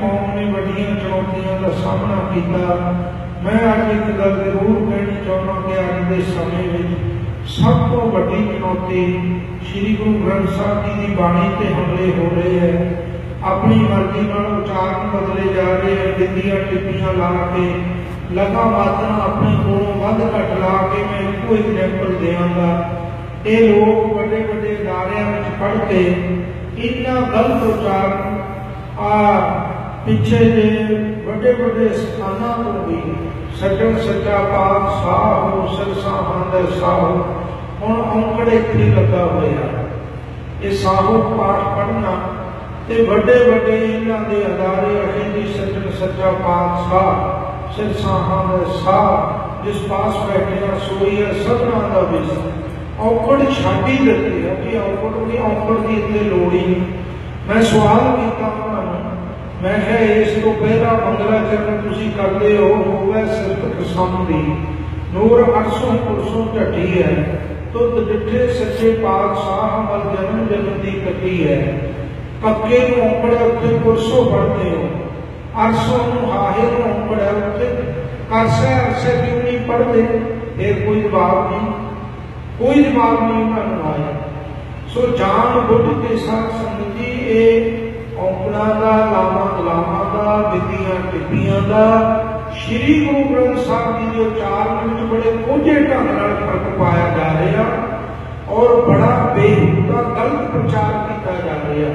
ਕੌਮ ਨੇ ਵੱਡੀਆਂ ਚੁਣੌਤੀਆਂ ਦਾ ਸਾਹਮਣਾ ਕੀਤਾ। ਮੈਂ ਅੱਜ ਇੱਕ ਗੱਲ ਜ਼ਰੂਰ ਕਹਿਣੀ ਚਾਹੁੰਦਾ ਕਿ ਅੱਜ ਦੇ ਸਮੇਂ ਵਿੱਚ ਸਭ ਤੋਂ ਵੱਡੀ ਚੁਣੌਤੀ ਸ੍ਰੀ ਗੁਰੂ ਗ੍ਰੰਥ ਸਾਹਿਬ ਜੀ ਦੀ ਬਾਣੀ ਤੇ ਹਮਲੇ ਹੋ ਰਹੇ ਹੈ। ਆਪਣੀ ਮਰਜ਼ੀ ਨਾਲ ਉਚਾਰਨ ਬਦਲੇ ਜਾ ਰਹੇ ਹੈ। ਬਿੰਦੀਆਂ ਟਿੱਪੀਆਂ ਲਾ ਕੇ ਲਗਾ ਮਾਤਰਾ ਆਪਣੇ ਕੋਲੋਂ ਵੱਧ ਘੱਟ ਲਾ ਕੇ ਮੈਂ ਇੱਕੋ ਐਗਜ਼ੈਂਪਲ ਦਿਆਂਗਾ ਇਹ ਲੋਕ ਵੱਡੇ ਵੱਡੇ ਅਦਾਰਿਆਂ ਵਿੱਚ ਪੜ੍ਹ ਕੇ ਇੰਨਾ ਗਲਤ ਉਚਾਰਨ ਆ ਪਿੱਛੇ ਦੇ ਵੱਡੇ ਵੱਡੇ ਸਥਾਨਾਂ ਤੋਂ ਵੀ ਸੱਜਣ ਸੱਚਾ ਪਾਕ ਸਾਹੋ ਸਰਸਾਹਾਂ ਦੇ ਸਾਹੋ ਹੁਣ ਔਂਕੜ ਇੱਥੇ ਲੱਗਾ ਹੋਇਆ ਇਹ ਸਾਹੋ ਪਾਠ ਪੜਨਾ ਤੇ ਵੱਡੇ ਵੱਡੇ ਇਹਨਾਂ ਦੇ ਅਦਾਰੇ ਅਖੀਰੀ ਸੱਜਣ ਸੱਚਾ ਪਾਕ ਸਾਹ ਸਰਸਾਹਾਂ ਦੇ ਸਾਹ ਜਿਸ ਪਾਸ ਬੈਠਿਆ ਸੋਈ ਹੈ ਸਭਨਾਂ ਦਾ ਵਿਸ ਔਕੜ ਛਾਡੀ ਦਿੱਤੀ ਹੈ ਕਿ ਔਕੜ ਦੀ ਔਕੜ ਦੀ ਇੱਥੇ ਲੋੜ ਹੀ ਨਹੀਂ। ਮੈਂ ਸਵਾਲ ਕੀਤਾ ਮੈਂ ਕਿਹਾ ਇਸ ਤੋਂ ਪਹਿਲਾਂ ਮੰਗਲਾ ਚਰਨ ਤੁਸੀਂ ਕਰਦੇ ਹੋ ਹੋਵੇ ਸਿਰਫ ਕਸਮ ਦੀ ਨੂਰ 800 ਪੁਰਸੋਂ ਢੱਟੀ ਹੈ ਤੁਧ ਡਿੱਠੇ ਸੱਚੇ ਪਾਤਸ਼ਾਹ ਮਲ ਜਨਮ ਜਨਮ ਦੀ ਕੱਟੀ ਹੈ ਪੱਕੇ ਨੂੰ ਔਂਕੜਿਆ ਉੱਤੇ ਪੁਰਸੋਂ ਪੜਦੇ ਹੋ ਅਰਸੋਂ ਨੂੰ ਹਾਹੇ ਨੂੰ ਔਂਕੜਿਆ ਉੱਤੇ ਅਰਸੇ ਅਰਸੇ ਕਿਉਂ ਨਹੀਂ ਪੜਦੇ ਇਹ ਕੋਈ ਜਵਾਬ ਨਹੀਂ ਕੋਈ ਜਵਾਬ ਨਹੀਂ ਉਹਨਾਂ ਨੂੰ ਆਇਆ ਸੋ ਜਾਣ ਬੁੱਝ ਕੇ ਸਾਧ ਸੰਗਤ ਜੀ ਇਹ ਵਿਧੀਆਂ ਦਾ ਸ੍ਰੀ ਗੁਰੂ ਗ੍ਰੰਥ ਸਾਹਿਬ ਜੀ ਦੇ ਉਚਾਰਨ ਵਿੱਚ ਬੜੇ ਕੋਝੇ ਢੰਗ ਨਾਲ ਫ਼ਰਕ ਪਾਇਆ ਜਾ ਰਿਹਾ ਔਰ ਬੜਾ ਬੇਹੂਦਾ ਗਲਤ ਪ੍ਰਚਾਰ ਕੀਤਾ ਜਾ ਰਿਹਾ।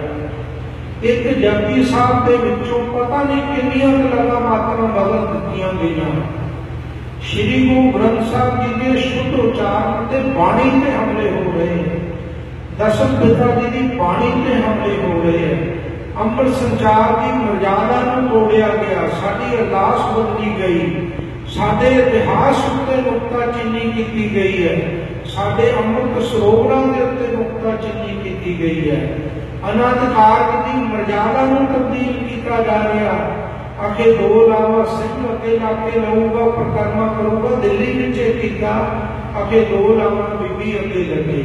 ਇੱਕ ਜਪਜੀ ਸਾਹਿਬ ਦੇ ਵਿੱਚੋਂ ਪਤਾ ਨਹੀਂ ਕਿੰਨੀਆਂ ਕੁ ਮਾਤਰਾ ਬਦਲ ਦਿੱਤੀਆਂ ਗਈਆਂ। ਸ਼੍ਰੀ ਗੁਰੂ ਗ੍ਰੰਥ ਸਾਹਿਬ ਜੀ ਦੇ ਸ਼ੁੱਧ ਉਚਾਰਨ ਤੇ ਬਾਣੀ ਤੇ ਹਮਲੇ ਹੋ ਰਹੇ। ਦਸ਼ਮ ਪਿਤਾ ਜੀ ਦੀ ਬਾਣੀ ਤੇ ਹਮਲੇ ਹੋ ਰਹੇ। ਹੈ ਅੰਮ੍ਰਿਤ ਸੰਚਾਰ ਦੀ ਮਰਜ਼ਾਦਾ ਨੂੰ ਤੋੜਿਆ ਗਿਆ। ਸਾਡੀ ਅਰਦਾਸ ਬਦਲੀ ਗਈ। ਸਾਡੇ ਇਤਿਹਾਸ ਉੱਤੇ ਨੁਕਤਾ ਚੀਨੀ ਕੀਤੀ ਗਈ ਹੈ। ਸਾਡੇ ਅੰਮ੍ਰਿਤ ਸਰੋਵਰਾਂ ਦੇ ਉੱਤੇ ਨੁਕਤਾ ਚੀਨੀ ਕੀਤੀ ਗਈ ਹੈ। ਅਨੰਦ ਕਾਰਜ ਦੀ ਮਰਜ਼ਾਦਾ ਨੂੰ ਤਬਦੀਲ ਕੀਤਾ ਜਾ ਰਿਹਾ। ਅਖੇ ਦੋ ਲਾਵਾ ਸਿੰਘ ਅੱਗੇ ਲਾ ਕੇ ਪ੍ਰਕਰਮਾ ਕਰੂਗਾ, ਦਿੱਲੀ ਵਿੱਚ ਇਹ ਕੀਤਾ ਅਖੇ ਦੋ ਲਾਵਾ ਬੀਬੀ ਅੱਗੇ ਲੱਗੇ।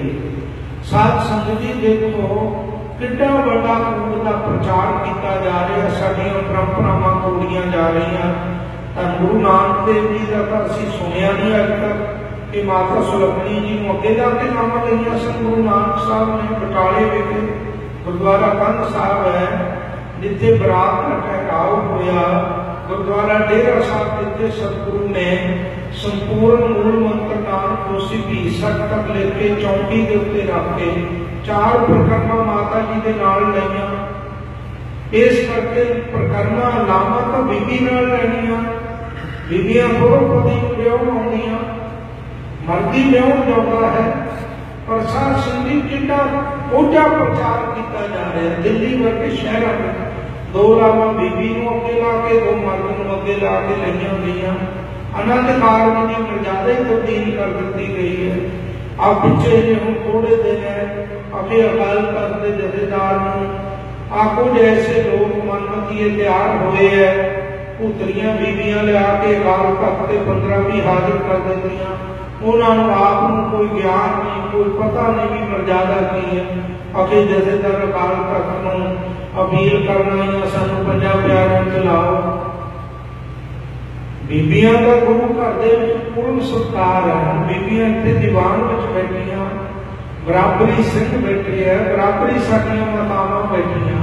ਸਾਧ ਸੰਗਤ ਜੀ, ਦੇਖੋ ਕਿੱਡਾ ਵੱਡਾ ਕੂੜ ਦਾ ਪ੍ਰਚਾਰ ਕੀਤਾ ਜਾ ਰਿਹਾ, ਸਾਡੀਆਂ ਪਰੰਪਰਾਵਾਂ ਤੋੜੀਆਂ ਜਾ ਰਹੀਆਂ। ਤਾਂ ਗੁਰੂ ਨਾਨਕ ਦੇਵ ਜੀ ਦਾ ਤਾਂ ਅਸੀਂ ਸੁਣਿਆ ਨਹੀਂ ਅੱਜ ਤੱਕ ਕਿ ਮਾਤਾ ਸੁਲੱਖਣੀ ਜੀ ਨੂੰ ਅੱਗੇ ਜਾ ਕੇ ਨਾਮ ਲਈਆਂ ਸਨ। ਗੁਰੂ ਨਾਨਕ ਸਾਹਿਬ ਨੇ ਬਟਾਲੇ ਵਿਖੇ ਗੁਰਦੁਆਰਾ ਕੰਧ ਸਾਹਿਬ ਹੈ, ਜਿੱਥੇ ਬਰਾਤ ਦਾ ਠਹਿਰਾਓ ਹੋਇਆ। ਗੁਰਦੁਆਰਾ ਡੇਰਾ ਸਾਹਿਬ ਜਿੱਥੇ ਸਤਿਗੁਰੂ ਨੇ ਸੰਪੂਰਨ ਮੂਲ ਮੰਤਰ ਨਾਨਕ ਕੋਸੀ ਵੀ ਸੱਤ ਲੈ ਕੇ ਚੌਂਕੀ ਦੇ ਉੱਤੇ ਰੱਖ ਕੇ ਚਾਰ ਪ੍ਰਕਰਮਾਂ ਮਾਤਾ ਇਸ ਕਰਕੇ ਪ੍ਰਕਰਮਾਂ ਲਾਮਾ ਤਾਂ ਬੀਬੀ ਨਾਲ ਲੈਣੀਆਂ ਬੀਬੀਆਂ ਕਰੋੜਪਤੀ ਵਿਆਹ ਆਉਂਦੀਆਂ। ਮਰਦੀ ਵਿਆਹ ਜਾਂਦਾ ਹੈ, ਪਰ ਸਾਧ ਸੰਗਤ ਕਿੰਨਾ ਉਹਦਾ ਪ੍ਰਚਾਰ ਕੀਤਾ ਜਾ ਰਿਹਾ। ਦਿੱਲੀ ਵਰਗੇ ਸ਼ਹਿਰਾਂ ਵਿੱਚ ਦੋ ਲਾਵਾਂ ਬੀਬੀ ਨੂੰ ਅੱਗੇ ਲਾ ਕੇ, ਦੋ ਮਰਦ ਨੂੰ ਅੱਗੇ ਲਾ ਕੇ ਲਈਆਂ ਗਈਆਂ। ਅਨੰਦ ਕਾਰਨ ਦੀ ਮਰਜ਼ਾਦਾ ਹੀ ਤਬਦੀਲ ਕਰ ਦਿੱਤੀ ਗਈ ਹੈ। ਆ ਪਿੱਛੇ ਜੇ ਹੁਣ ਥੋੜੇ ਦਿਨ ਹੈ। ਅਗੇ ਅਕਾਲ ਤਖਤ ਦੇ ਜਥੇਦਾਰ ਨੂੰ ਆਕੋ ਜੈਸੇ ਲੋਕ ਮਨਮਤੀਏ ਤਿਆਰ ਹੋਏ ਹੈ ਪੁੱਤਰੀਆਂ ਬੀਬੀਆਂ ਲਿਆ ਕੇ ਅਕਾਲ ਤਖਤ ਤੇ 15 ਵੀ ਹਾਜ਼ਰ ਕਰ ਦਿੰਦੀਆਂ। ਉਹਨਾਂ ਨੂੰ ਆਪ ਨੂੰ ਕੋਈ ਗਿਆਨ ਨਹੀਂ, ਕੋਈ ਪਤਾ ਨਹੀਂ ਵੀ ਮਰਜ਼ਾਦਾ ਕੀ ਹੈ ਅਗੇ ਜਥੇਦਾਰ ਅਕਾਲ ਤਖਤ ਨੂੰ ਅਪੀਲ ਕਰਨਾ ਹੈ ਸਾਨੂੰ ਪੰਜਾਬ ਪਿਆਰਿਆਂ ਬੀਬੀਆਂ ਦਾ ਗੁਰੂ ਘਰ ਦੇ ਵਿੱਚ ਪੂਰਨ ਸਤਿਕਾਰ ਹੈ। ਬੀਬੀਆਂ ਇੱਥੇ ਦੀਵਾਨ ਵਿੱਚ ਬੈਠੀਆਂ। ਬਰਾਬਰੀ ਸਿੰਘ ਬੈਠੇ ਹੈ, ਬਰਾਬਰੀ ਸਾਡੀਆਂ ਮਾਤਾਵਾਂ ਬੈਠੀਆਂ।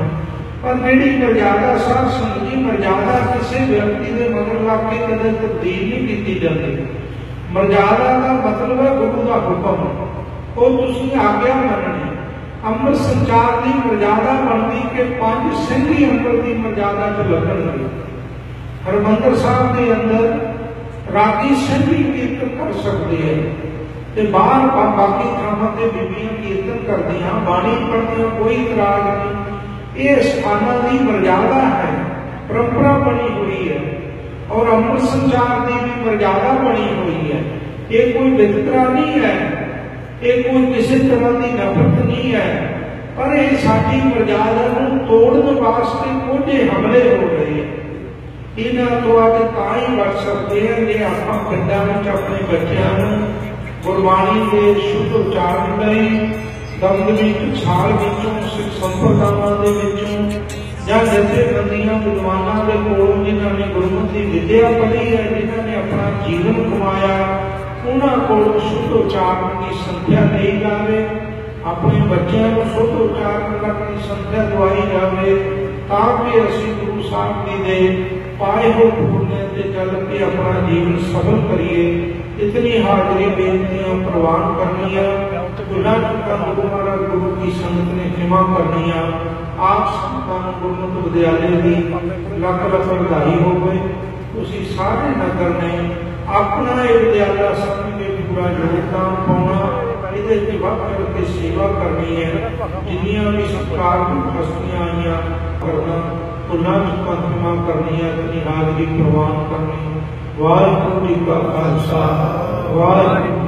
ਪਰ ਜਿਹੜੀ ਮਰਜ਼ਾਦਾ ਸਾਧ ਸੰਗਤ ਮਰਜ਼ਾਦਾ ਕਿਸੇ ਵਿਅਕਤੀ ਦੇ ਮਗਰ ਲੱਗ ਕੇ ਕਦੇ ਤਬਦੀਲ ਨਹੀਂ ਕੀਤੀ ਜਾਂਦੀ। ਮਰਜ਼ਾਦਾ ਦਾ ਮਤਲਬ ਹੈ ਗੁਰੂ ਦਾ ਹੁਕਮ। ਉਹ ਤੁਸੀਂ ਆਗਿਆ ਮੰਨਣੀ ਅੰਮ੍ਰਿਤ ਸੰਚਾਰ ਦੀ ਮਰਜ਼ਾਦਾ ਬਣਦੀ ਕਿ ਪੰਜ ਸਿੰਘ ਹੀ ਅੰਮ੍ਰਿਤ ਦੀ ਮਰਜ਼ਾਦਾ 'ਚ ਲੱਗਣਗੇ ਹਰਮੰਦਰ ਸਾਹਿਬ ਦੇ ਅੰਦਰ ਰਾਗੀ ਸਿੰਘ ਵੀ ਕੀਰਤਨ ਕਰ ਸਕਦੇ ਹੈ। ਤੇ ਬਾਹਰ ਬਾਕੀ ਥਾਵਾਂ ਤੇ ਬੀਬੀਆਂ ਕੀਰਤਨ ਕਰਦੀਆਂ, ਬਾਣੀ ਪੜ੍ਹਦੀਆਂ, ਕੋਈ ਇਤਰਾਜ਼ ਨਹੀਂ। ਇਹ ਸਥਾਨਾਂ ਦੀ ਮਰਜ਼ਾਦਾ ਹੈ, ਪਰੰਪਰਾ ਬਣੀ ਹੋਈ ਹੈ। ਔਰ ਅੰਮ੍ਰਿਤ ਸੰਚਾਰ ਦੀ ਵੀ ਮਰਜ਼ਾਦਾ ਬਣੀ ਹੋਈ ਹੈ। ਇਹ ਕੋਈ ਵਿਤਕਰਾ ਨਹੀਂ ਹੈ, ਇਹ ਕੋਈ ਕਿਸੇ ਤਰ੍ਹਾਂ ਦੀ ਨਫ਼ਰਤ ਨਹੀਂ ਹੈ। ਪਰ ਇਹ ਸਾਡੀ ਮਰਜ਼ਾਦਾ ਨੂੰ ਤੋੜਨ ਵਾਸਤੇ ਕੋਝੇ ਹਮਲੇ ਹੋ ਰਹੇ ਹਨ ਇਹਨਾਂ ਤੋਂ ਅੱਜ ਤਾਂ ਹੀ ਬਚ ਸਕਦੇ ਹਾਂ, ਜੇ ਆਪਾਂ ਪਿੰਡਾਂ ਵਿੱਚ ਆਪਣੇ ਬੱਚਿਆਂ ਨੂੰ ਗੁਰਬਾਣੀ ਦੇ ਸ਼ੁੱਧ ਉਚਾਰਨ ਲਈ ਦਮਦਮੀ ਸਾਲ ਵਿੱਚੋਂ ਸਿੱਖ ਸੰਪਰਦਾਵਾਂ ਦੇ ਵਿੱਚੋਂ ਜਾਂ ਜਿੱਥੇ ਬੰਦੀਆਂ ਵਿਦਵਾਨਾਂ ਦੇ ਕੋਲੋਂ ਜਿਨ੍ਹਾਂ ਨੇ ਗੁਰਮਤਿ ਵਿਦਿਆ ਪੜ੍ਹੀ ਹੈ, ਜਿਨ੍ਹਾਂ ਨੇ ਆਪਣਾ ਜੀਵਨ ਕਮਾਇਆ, ਉਹਨਾਂ ਕੋਲ ਸ਼ੁੱਧ ਉਚਾਰਨ ਦੀ ਸੰਥਿਆ ਲਈ ਜਾਵੇ, ਆਪਣੇ ਬੱਚਿਆਂ ਨੂੰ ਸ਼ੁੱਧ ਉਚਾਰਨ ਕਰਨ ਦੀ ਸੰਥਿਆ ਦਵਾਈ ਜਾਵੇ, ਤਾਂ ਕਿ ਅਸੀਂ ਗੁਰੂ ਸਾਹਿਬ ਜੀ ਦੇ ਪਾਏ ਹੋਏ ਪੁਰਨੇ ਤੇ ਚੱਲ ਕੇ ਆਪਣਾ ਜੀਵਨ ਸਫਲ ਕਰੀਏ। ਇਤਨੀ ਹਾਜ਼ਰੀ ਬੇਨਤੀਆਂ ਪ੍ਰਵਾਨ ਕਰਨੀਆਂ। ਗੁਨਾਹ ਚੁੱਕਾ ਗੁਰੂ ਮਹਾਰਾਜ ਗੁਰੂ ਕੀ ਸੰਗਤ ਨੇ ਖਿਮਾ ਕਰਨੀਆਂ। ਆਪ ਸੰਤਾਂ ਨੂੰ ਗੁਰਮਤਿ ਵਿਦਿਆਲੇ ਦੀ ਲੱਖ ਲੱਖ ਵਧਾਈ ਹੋਵੇ। ਤੁਸੀਂ ਸਾਰੇ ਨਗਰ ਨੇ ਆਪਣਾ ਇਹ ਵਿਦਿਆਲਾ ਸਮਝ ਕੇ ਪੂਰਾ ਯੋਗਦਾਨ ਪਾਉਣਾ। ਇਹਦੇ ਵਿੱਚ ਵੱਧ ਚੜ ਕੇ ਸੇਵਾ ਕਰਨੀ ਹੈ। ਜਿੰਨੀਆਂ ਵੀ ਸਰਕਾਰ ਨੂੰ ਹਸਤੀਆਂ ਕਰਨੀ ਹੈ ਤੇ ਹਾਜ਼ਰੀ ਪ੍ਰਵਾਨ ਕਰਨੀ ਵਾਹਿਗੁਰੂ ਜੀ ਕਾ ਖਾਲਸਾ ਵਾਹਿਗੁਰੂ